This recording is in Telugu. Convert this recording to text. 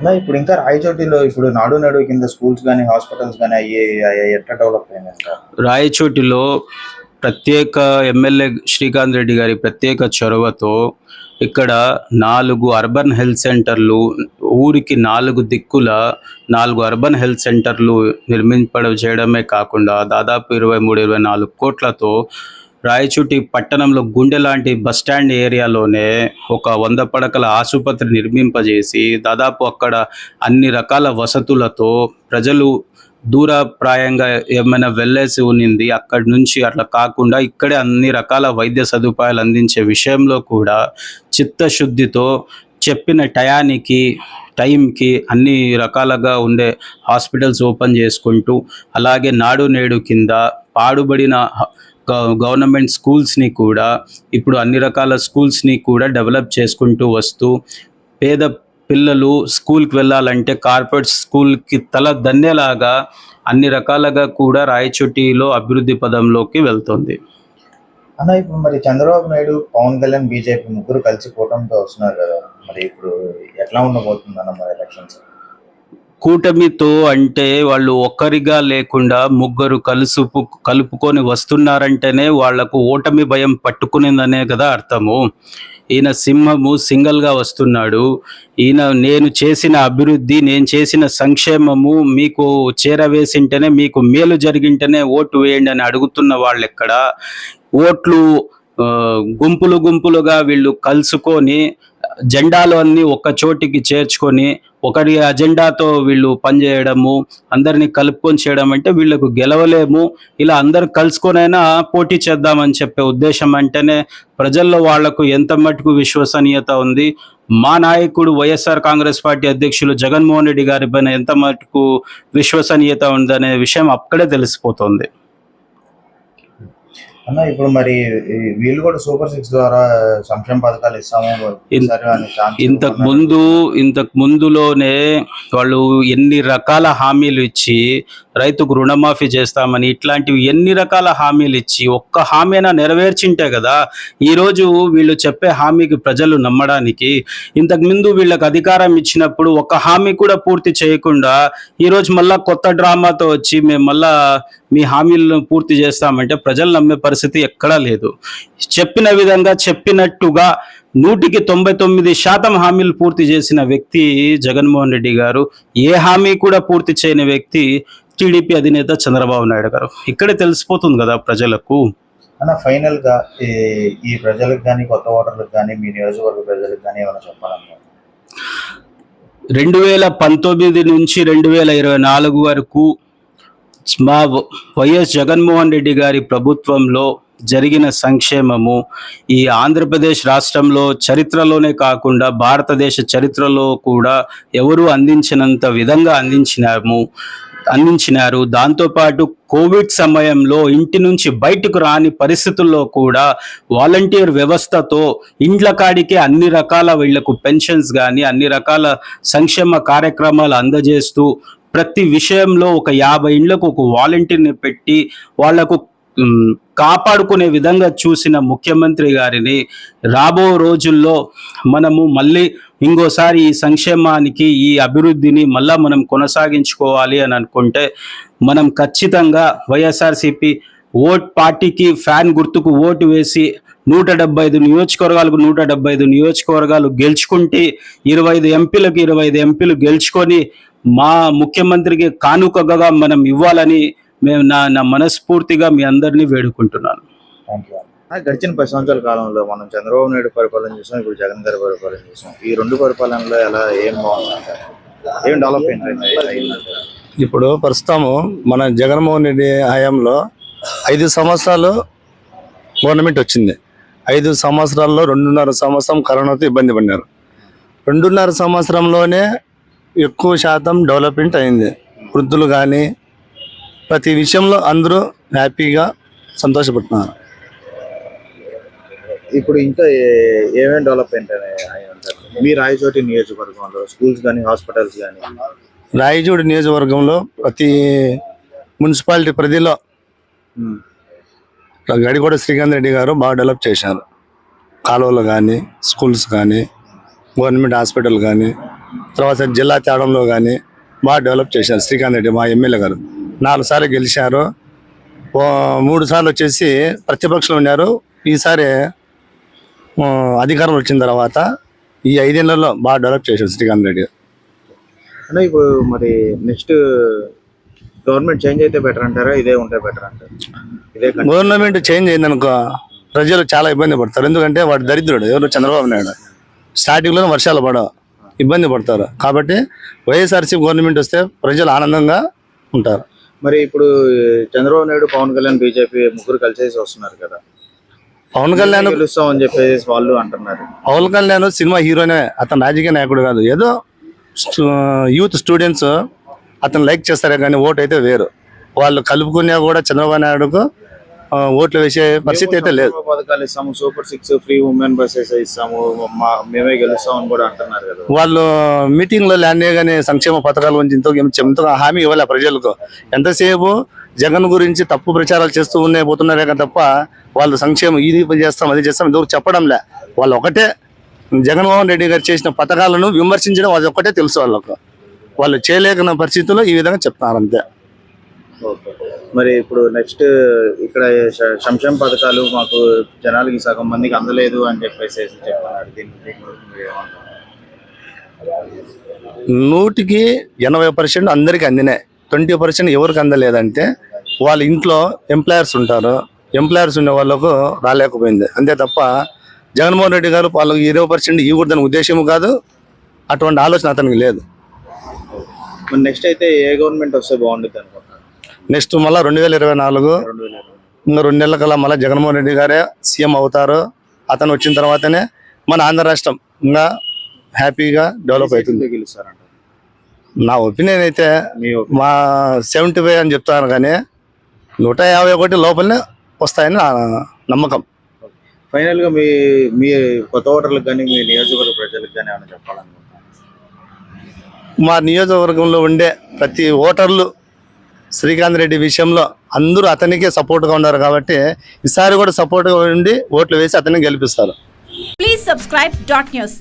అలా ఇప్పుడు ఇంకా రాయచోటిలో ఇప్పుడు నాడు నాడు కింద స్కూల్స్ కానీ హాస్పిటల్స్ కానీ అయ్యే ఎట్లా డెవలప్ అయిందంట రాయచోటిలో ప్రత్యేక ఎమ్మెల్యే శ్రీకాంత్ రెడ్డి గారి ప్రత్యేక చొరవతో ఇక్కడ నాలుగు అర్బన్ హెల్త్ సెంటర్లు ఊరికి నాలుగు దిక్కుల నాలుగు అర్బన్ హెల్త్ సెంటర్లు నిర్మింపడం చేయడమే కాకుండా దాదాపు ఇరవై మూడు ఇరవై నాలుగు కోట్లతో రాయచోటి పట్టణంలో గుండె లాంటి బస్టాండ్ ఏరియాలోనే ఒక వంద పడకల ఆసుపత్రి నిర్మింపజేసి దాదాపు అక్కడ అన్ని రకాల వసతులతో ప్రజలు దూరప్రాయంగా ఏమైనా వెళ్ళేసి ఉన్నింది. అక్కడి నుంచి అట్లా కాకుండా ఇక్కడే అన్ని రకాల వైద్య సదుపాయాలు అందించే విషయంలో కూడా చిత్తశుద్ధితో చెప్పిన టయానికి టైంకి అన్ని రకాలుగా ఉండే హాస్పిటల్స్ ఓపెన్ చేసుకుంటూ అలాగే నాడు నేడు కింద పాడుబడిన గవర్నమెంట్ స్కూల్స్ని కూడా ఇప్పుడు అన్ని రకాల స్కూల్స్ని కూడా డెవలప్ చేసుకుంటూ వస్తూ పేద పిల్లలు స్కూల్కి వెళ్ళాలంటే కార్పొరేట్ స్కూల్కి తల దన్నేలాగా అన్ని రకాలుగా కూడా రాయచోటిలో అభివృద్ధి పదంలోకి వెళ్తుంది. అన్న ఇప్పుడు మరి చంద్రబాబు నాయుడు పవన్ కళ్యాణ్ బీజేపీ ముగ్గురు కలిసి కూటమితో వస్తున్నారు కదా మరి ఇప్పుడు ఎట్లా ఉండబోతుంది అన్న మరి ఎలక్షన్స్? కూటమితో అంటే వాళ్ళు ఒక్కరిగా లేకుండా ముగ్గురు కలుసుపు కలుపుకొని వస్తున్నారంటేనే వాళ్ళకు ఓటమి భయం పట్టుకునిందనే కదా అర్థము. ఈయన సింహము సింగల్గా వస్తున్నాడు. ఈయన నేను చేసిన అభివృద్ధి నేను చేసిన సంక్షేమము మీకు చేరవేసింటేనే మీకు మేలు జరిగింటేనే ఓటు వేయండి అని అడుగుతున్న వాళ్ళు ఎక్కడ ఓట్లు గుంపులు గుంపులుగా వీళ్ళు కలుసుకొని జెండాలు అన్ని ఒక్క చోటికి చేర్చుకొని ఒకరి అజెండాతో వీళ్ళు పనిచేయడము అందరినీ కలుపుకొని చేయడం అంటే వీళ్ళకు గెలవలేము. ఇలా అందరు కలుసుకొనైనా పోటీ చేద్దామని చెప్పే ఉద్దేశం అంటేనే ప్రజల్లో వాళ్ళకు ఎంత మటుకు విశ్వసనీయత ఉంది. మా నాయకుడు వైఎస్ఆర్ కాంగ్రెస్ పార్టీ అధ్యక్షులు జగన్మోహన్ రెడ్డి గారి పైన ఎంత మటుకు విశ్వసనీయత ఉందనే విషయం అక్కడే తెలిసిపోతుంది. అన్న ఇప్పుడు మరి వీళ్ళు కూడా సూపర్ సిక్స్ ద్వారా సంక్షేమ పథకాలు ఇస్తాము ఇంతకు. ముందు ఇంతకు ముందులోనే వాళ్ళు ఎన్ని రకాల హామీలు ఇచ్చి రైతుకు రుణమాఫీ చేస్తామని ఇట్లాంటివి ఎన్ని రకాల హామీలు ఇచ్చి ఒక్క హామీనా నెరవేర్చింటే కదా ఈరోజు వీళ్ళు చెప్పే హామీకి ప్రజలు నమ్మడానికి ఇంతకు ముందు వీళ్ళకి అధికారం ఇచ్చినప్పుడు ఒక హామీ కూడా పూర్తి చేయకుండా ఈరోజు మళ్ళా కొత్త డ్రామాతో వచ్చి మేము మళ్ళా మీ హామీలను పూర్తి చేస్తామంటే ప్రజలు నమ్మే పరిస్థితి ఎక్కడా లేదు. చెప్పిన విధంగా చెప్పినట్టుగా నూటికి తొంభై తొమ్మిది శాతం హామీలు పూర్తి చేసిన వ్యక్తి జగన్మోహన్ రెడ్డి గారు ఏ హామీ కూడా పూర్తి చేయని వ్యక్తి టీడీపీ అధినేత చంద్రబాబు నాయుడు గారు. ఇక్కడే తెలిసిపోతుంది కదా ప్రజలకు. అన్న ఫైనల్గా ఈ ఈ ప్రజలకు కానీ కొత్త ఓటర్లకు కానీ మీ నియోజకవర్గ ప్రజలకు కానీ ఏమైనా చెప్పాలన్నా రెండు వేల పంతొమ్మిది నుంచి రెండు వేల ఇరవై నాలుగు వరకు మా వైఎస్ జగన్మోహన్ రెడ్డి గారి ప్రభుత్వంలో జరిగిన సంక్షేమము ఈ ఆంధ్రప్రదేశ్ రాష్ట్రంలో చరిత్రలోనే కాకుండా భారతదేశ చరిత్రలో కూడా ఎవరు అందించినంత విధంగా అందించినాము అందించినారు. దాంతోపాటు కోవిడ్ సమయంలో ఇంటి నుంచి బయటకు రాని పరిస్థితుల్లో కూడా వాలంటీర్ వ్యవస్థతో ఇండ్ల కాడికే అన్ని రకాల వీళ్ళకు పెన్షన్స్ కానీ అన్ని రకాల సంక్షేమ కార్యక్రమాలు అందజేస్తూ ప్రతి విషయంలో ఒక యాభై ఇండ్లకు ఒక వాలంటీర్ని పెట్టి వాళ్ళకు కాపాడుకునే విధంగా చూసిన ముఖ్యమంత్రి గారిని రాబో రోజుల్లో మనము మళ్ళీ ఇంకోసారి ఈ సంక్షేమానికి ఈ అభివృద్ధిని మళ్ళా మనం కొనసాగించుకోవాలి అని అనుకుంటే మనం ఖచ్చితంగా వైఎస్ఆర్సిపి ఓట్ పార్టీకి ఫ్యాన్ గుర్తుకు ఓటు వేసి నూట డెబ్బై ఐదు నియోజకవర్గాలకు నూట డెబ్బై ఐదు నియోజకవర్గాలు గెలుచుకుంటే ఇరవై ఐదు ఎంపీలకు ఇరవై ఐదు ఎంపీలు గెలుచుకొని మా ముఖ్యమంత్రికి కానుకగా మనం ఇవ్వాలని మేము నా నా మనస్ఫూర్తిగా మీ అందరినీ వేడుకుంటున్నాను. గడిచిన పది సంవత్సరాల కాలంలో మనం చంద్రబాబు నాయుడు పరిపాలన చూసాం ఇప్పుడు జగన్ గారి పరిపాలన చూసాం. ఈ రెండు పరిపాలనలో ఎలా ఏం బాగుందంటారు ఏం డెవలప్మెంట్ ఇప్పుడు ప్రస్తుతము మన జగన్మోహన్ రెడ్డి హయాంలో ఐదు సంవత్సరాలు గవర్నమెంట్ వచ్చింది. ఐదు సంవత్సరాల్లో రెండున్నర సంవత్సరం కరోనాతో ఇబ్బంది పడినారు. రెండున్నర సంవత్సరంలోనే ఎక్కువ శాతం డెవలప్మెంట్ అయింది. వృద్ధులు కానీ ప్రతి విషయంలో అందరూ హ్యాపీగా సంతోషపడుతున్నారు. ఇప్పుడు ఇంకా ఏ- ఏమేం డెవలప్మెంట్ మీ రాయచోటి నియోజకవర్గంలో స్కూల్స్ కానీ హాస్పిటల్స్ కానీ. రాయచూడి నియోజకవర్గంలో ప్రతి మున్సిపాలిటీ పరిధిలో గడికోట శ్రీకాంత్ రెడ్డి గారు బాగా డెవలప్ చేశారు. కాలువలు కానీ స్కూల్స్ కానీ గవర్నమెంట్ హాస్పిటల్ కానీ తర్వాత జిల్లా తేడంలో కానీ బాగా డెవలప్ చేశారు శ్రీకాంత్ రెడ్డి మా ఎమ్మెల్యే గారు. నాలుగు సార్లు గెలిచారు. మూడు సార్లు వచ్చేసి ప్రతిపక్షంలో ఉన్నారు. ఈసారి అధికారం వచ్చిన తర్వాత ఈ ఐదేళ్ళలో బాగా డెవలప్ చేశారు శ్రీకాంత్ రెడ్డి అంటే ఇప్పుడు మరి నెక్స్ట్ గవర్నమెంట్ చేంజ్ అయితే బెటర్ అంటారా? ఇదే ఉంటే బెటర్ అంటారు? గవర్నమెంట్ చేంజ్ అయిందనుకో ప్రజలు చాలా ఇబ్బంది పడతారు. ఎందుకంటే వాడు దరిద్రుడు ఎవరు? చంద్రబాబు నాయుడు. స్టార్టింగ్లో వర్షాలు పడవు ఇబ్బంది పడతారు. కాబట్టి వైఎస్ఆర్సీపీ గవర్నమెంట్ వస్తే ప్రజలు ఆనందంగా ఉంటారు. మరి ఇప్పుడు చంద్రబాబు నాయుడు పవన్ కళ్యాణ్ బీజేపీ ముగ్గురు కలిసేసి వస్తున్నారు కదా. పవన్ కళ్యాణ్ అని చెప్పేసి వాళ్ళు అంటున్నారు. పవన్ కళ్యాణ్ సినిమా హీరోనే అతను రాజకీయ నాయకుడు కాదు. ఏదో యూత్ స్టూడెంట్స్ అతను లైక్ చేస్తారే కానీ ఓటు అయితే వేరు. వాళ్ళు కలుపుకున్నా కూడా చంద్రబాబు నాయుడుకు ఓట్లు వేసే పరిస్థితి అయితే లేదు. పథకాలు ఇస్తాము super six free women buses ఇస్తాము మేమే గెలుస్తాం అని కూడా అంటున్నారు కదా. వాళ్ళు మీటింగ్లో ల్యాండ్ కానీ సంక్షేమ పథకాల గురించి ఇంత ఎంతో హామీ ఇవ్వాలి ప్రజలకు. ఎంతసేపు జగన్ గురించి తప్పు ప్రచారాలు చేస్తూ ఉన్నాయి పోతున్నారే కానీ తప్ప వాళ్ళు సంక్షేమం ఇది చేస్తాం అది చేస్తాం ఇంతవరకు చెప్పడంలే. వాళ్ళు ఒకటే జగన్మోహన్ రెడ్డి గారు చేసిన పథకాలను విమర్శించడం అది ఒకటే తెలుసు వాళ్ళకు. వాళ్ళు చేయలేకన పరిస్థితుల్లో ఈ విధంగా చెప్తున్నారు అంతే. ఓకే. మరి ఇప్పుడు నెక్స్ట్ ఇక్కడ సంక్షేమ పథకాలు మాకు జనాలకి సగం మందికి అందలేదు అని చెప్పేసి ఏమంటారు? నూటికి ఎనభై పర్సెంట్ అందరికి అందినాయి. ట్వంటీ పర్సెంట్ ఎవరికి అందలేదంటే వాళ్ళ ఇంట్లో ఎంప్లాయర్స్ ఉంటారు. ఎంప్లాయర్స్ ఉన్న వాళ్ళకు రాలేకపోయింది. అంతే తప్ప జగన్మోహన్ రెడ్డి గారు వాళ్ళకి ఇరవై పర్సెంట్ ఇవ్వకూడదని ఉద్దేశం కాదు. అటువంటి ఆలోచన అతనికి లేదు. మరి నెక్స్ట్ అయితే ఏ గవర్నమెంట్ వస్తే బాగుంటుంది అనుకుంటున్నారు? నెక్స్ట్ మళ్ళీ రెండు వేల ఇరవై నాలుగు. ఇంకా రెండు నెలల కల్లా మళ్ళీ జగన్మోహన్ రెడ్డి గారే సీఎం అవుతారు. అతను వచ్చిన తర్వాతనే మన ఆంధ్ర రాష్ట్రం ఇంకా హ్యాపీగా డెవలప్ అవుతుంది. నా ఒపీనియన్ అయితే మీ సెవెంటీ ఫైవ్ అని చెప్తాను కానీ నూట యాభై ఒకటి లోపలనే వస్తాయని నా నమ్మకం. ఫైనల్గా మీ మీ కొత్త ఓటర్లకు కానీ మీ నియోజకవర్గ ప్రజలకు కానీ ఏమైనా చెప్పాలనుకుంటున్నారు? మా నియోజకవర్గంలో ఉండే ప్రతి ఓటర్లు శ్రీకాంత్ రెడ్డి విషయంలో అందరూ అతనికే సపోర్ట్గా ఉన్నారు కాబట్టి ఈసారి కూడా సపోర్ట్గా ఉండి ఓట్లు వేసి అతన్ని గెలిపిస్తారు. Please subscribe dot news